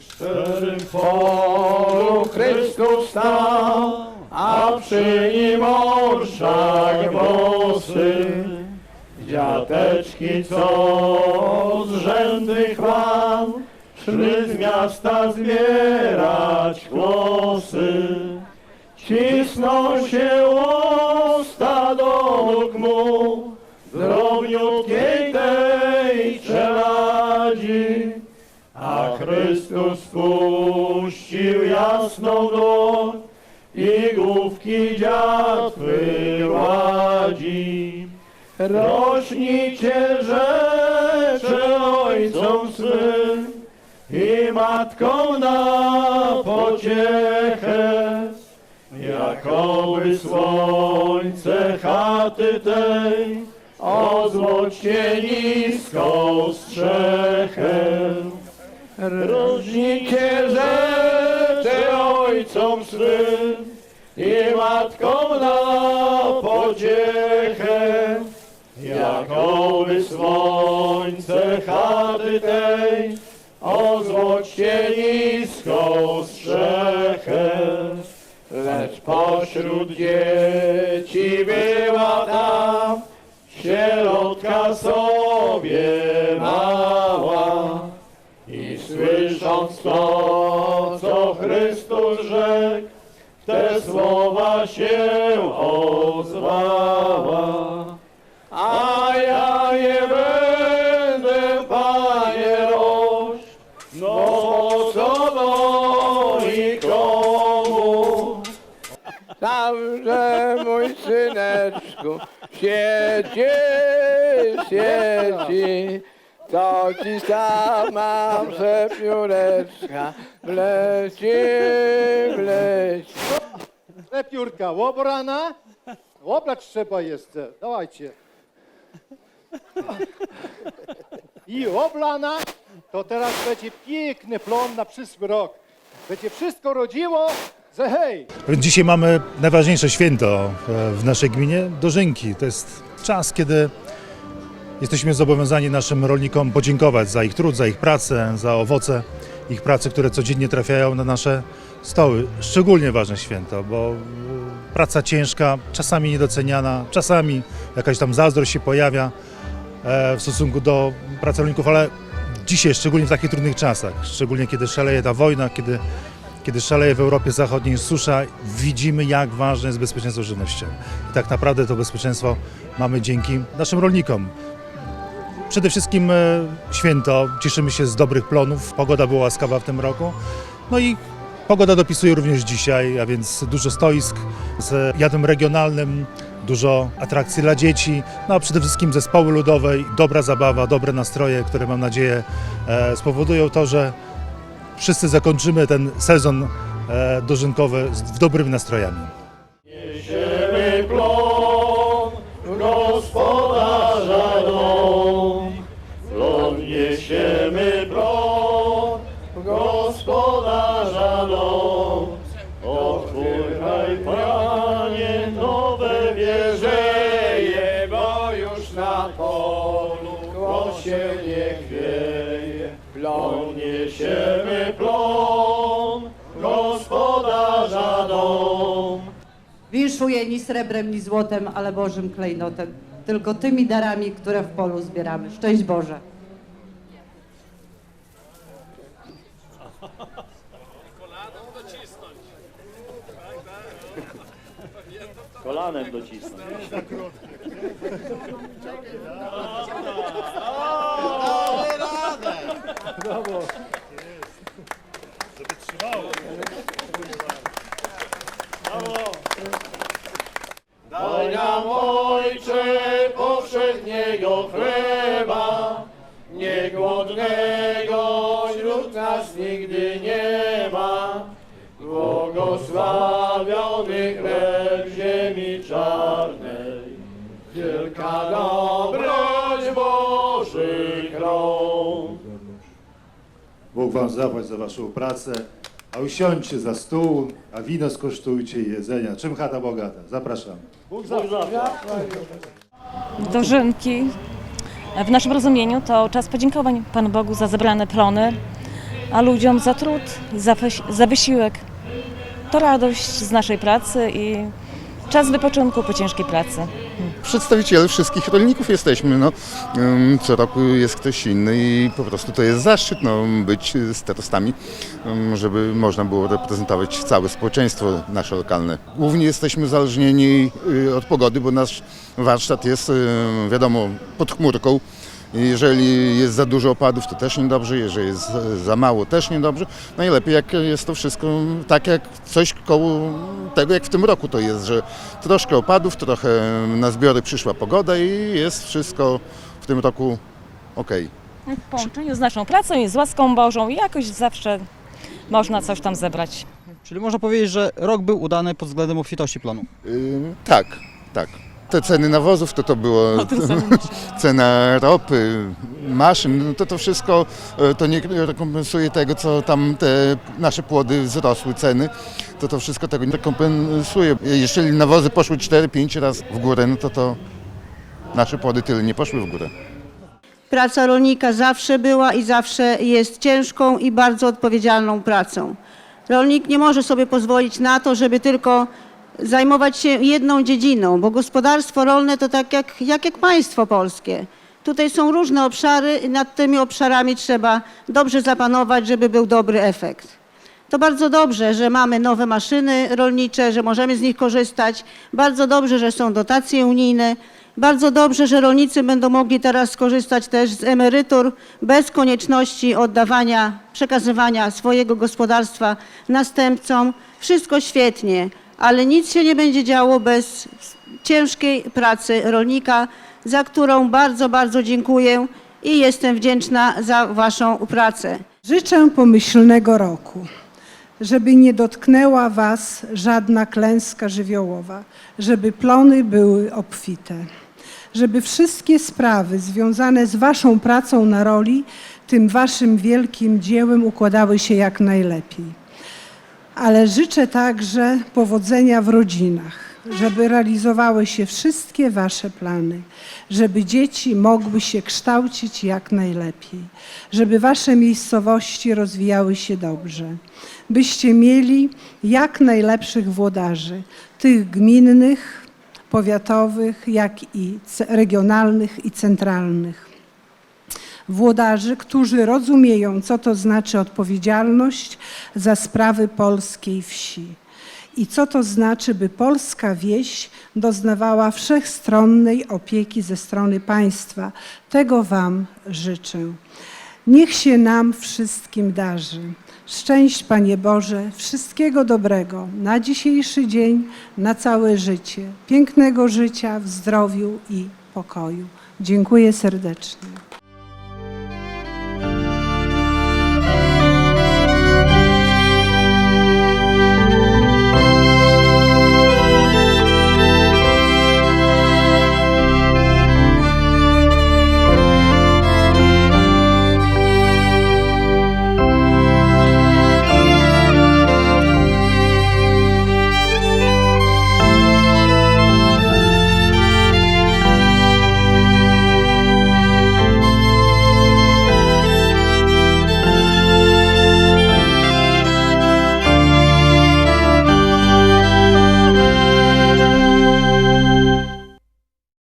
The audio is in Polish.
szczerym polu Chrystus stał, a przy nim orszak bosy. Dziateczki, co z rzędy chwał, szły z miasta zbierać głosy. Cisną się usta do nóg mu, drobniutkiej Chrystus puścił jasną dłoń i główki dziad wyładzi. Rośnijcie rzeczy ojcom swym i matkom na pociechę, jakoby słońce chaty tej ozłocie niską strzechę. Różnijcie rzeczy ojcom swym i matkom na pociechę, jakoby słońce chaty tej ozłocie niską strzechę. Lecz pośród dzieci była tam sierotka sobie słysząc to, co Chrystus rzekł, te słowa się ozwała. A ja nie będę, Panie, rość, no co no i komu? Także mój syneczku siedzi, siedzi, to ci sama przepióreczka bleci, bleci. Lepiórka łobrana. Łobrać trzeba jeszcze. Dawajcie. I oblana. To teraz będzie piękny plon na przyszły rok. Będzie wszystko rodziło, że hej. Dzisiaj mamy najważniejsze święto e, w naszej gminie, dożynki. To jest czas, kiedy jesteśmy zobowiązani naszym rolnikom podziękować za ich trud, za ich pracę, za owoce ich pracy, które codziennie trafiają na nasze stoły. Szczególnie ważne święto, bo praca ciężka, czasami niedoceniana, czasami jakaś tam zazdrość się pojawia e, w stosunku do pracowników, ale dzisiaj, szczególnie w takich trudnych czasach, szczególnie kiedy szaleje ta wojna, kiedy kiedy szaleje w Europie Zachodniej susza, widzimy jak ważne jest bezpieczeństwo żywnościowe. I tak naprawdę to bezpieczeństwo mamy dzięki naszym rolnikom. Przede wszystkim e, święto, cieszymy się z dobrych plonów, pogoda była łaskawa w tym roku. No i pogoda dopisuje również dzisiaj, a więc dużo stoisk z jadłem regionalnym, dużo atrakcji dla dzieci, no a przede wszystkim zespoły ludowe, dobra zabawa, dobre nastroje, które mam nadzieję e, spowodują to, że wszyscy zakończymy ten sezon e, dożynkowy w dobrymi nastrojami. Niesiemy plon gospodarza dom. Winszuje ni srebrem, ni złotem, ale Bożym klejnotem. Tylko tymi darami, które w polu zbieramy. Szczęść Boże. Kolanem docisnąć. Daj nigdy nie ma. Błogosławiony chleb ziemi czarnej, wielka dobroć Bożych rąk. Bóg wam zapłać za waszą pracę, a usiądźcie za stół, a wino skosztujcie i jedzenia. Czym chata bogata? Zapraszam. Bóg zapłać. dożynki w naszym rozumieniu to czas podziękowań Panu Bogu za zebrane plony, a ludziom za trud, za, za wysiłek. To radość z naszej pracy i czas wypoczynku po ciężkiej pracy. przedstawiciele wszystkich rolników jesteśmy. No, co roku jest ktoś inny i po prostu to jest zaszczyt no, być starostami, żeby można było reprezentować całe społeczeństwo nasze lokalne. Głównie jesteśmy uzależnieni y, od pogody, bo nasz warsztat jest wiadomo pod chmurką. Jeżeli jest za dużo opadów, to też niedobrze, jeżeli jest za mało, też niedobrze. Najlepiej jak jest to wszystko tak jak coś koło tego, jak w tym roku to jest, że troszkę opadów, trochę na zbiory przyszła pogoda i jest wszystko w tym roku ok. W połączeniu z naszą pracą i z łaską Bożą jakoś zawsze można coś tam zebrać. Czyli można powiedzieć, że rok był udany pod względem obfitości plonu. Ym, tak, tak. Te ceny nawozów to to było, cena ropy, maszyn, no to to wszystko e, to nie rekompensuje tego, co tam te nasze płody wzrosły ceny, to to wszystko tego nie rekompensuje. Jeżeli nawozy poszły 4-5 razy w górę, no to to nasze płody tyle nie poszły w górę. Praca rolnika zawsze była i zawsze jest ciężką i bardzo odpowiedzialną pracą. Rolnik nie może sobie pozwolić na to, żeby tylko zajmować się jedną dziedziną, bo gospodarstwo rolne to tak jak, jak, jak państwo polskie. Tutaj są różne obszary i nad tymi obszarami trzeba dobrze zapanować, żeby był dobry efekt. To bardzo dobrze, że mamy nowe maszyny rolnicze, że możemy z nich korzystać. Bardzo dobrze, że są dotacje unijne. Bardzo dobrze, że rolnicy będą mogli teraz skorzystać też z emerytur bez konieczności oddawania, przekazywania swojego gospodarstwa następcom. Wszystko świetnie, ale nic się nie będzie działo bez ciężkiej pracy rolnika, za którą bardzo, bardzo dziękuję i jestem wdzięczna za Waszą pracę. Życzę pomyślnego roku, żeby nie dotknęła Was żadna klęska żywiołowa, żeby plony były obfite, żeby wszystkie sprawy związane z Waszą pracą na roli, tym Waszym wielkim dziełem układały się jak najlepiej. Ale życzę także powodzenia w rodzinach, żeby realizowały się wszystkie Wasze plany, żeby dzieci mogły się kształcić jak najlepiej, żeby Wasze miejscowości rozwijały się dobrze, byście mieli jak najlepszych włodarzy, tych gminnych, powiatowych, jak i regionalnych i centralnych włodarzy, którzy rozumieją, co to znaczy odpowiedzialność za sprawy polskiej wsi i co to znaczy, by polska wieś doznawała wszechstronnej opieki ze strony państwa. Tego Wam życzę. Niech się nam wszystkim darzy. Szczęść, Panie Boże, wszystkiego dobrego na dzisiejszy dzień, na całe życie, pięknego życia w zdrowiu i pokoju. Dziękuję serdecznie.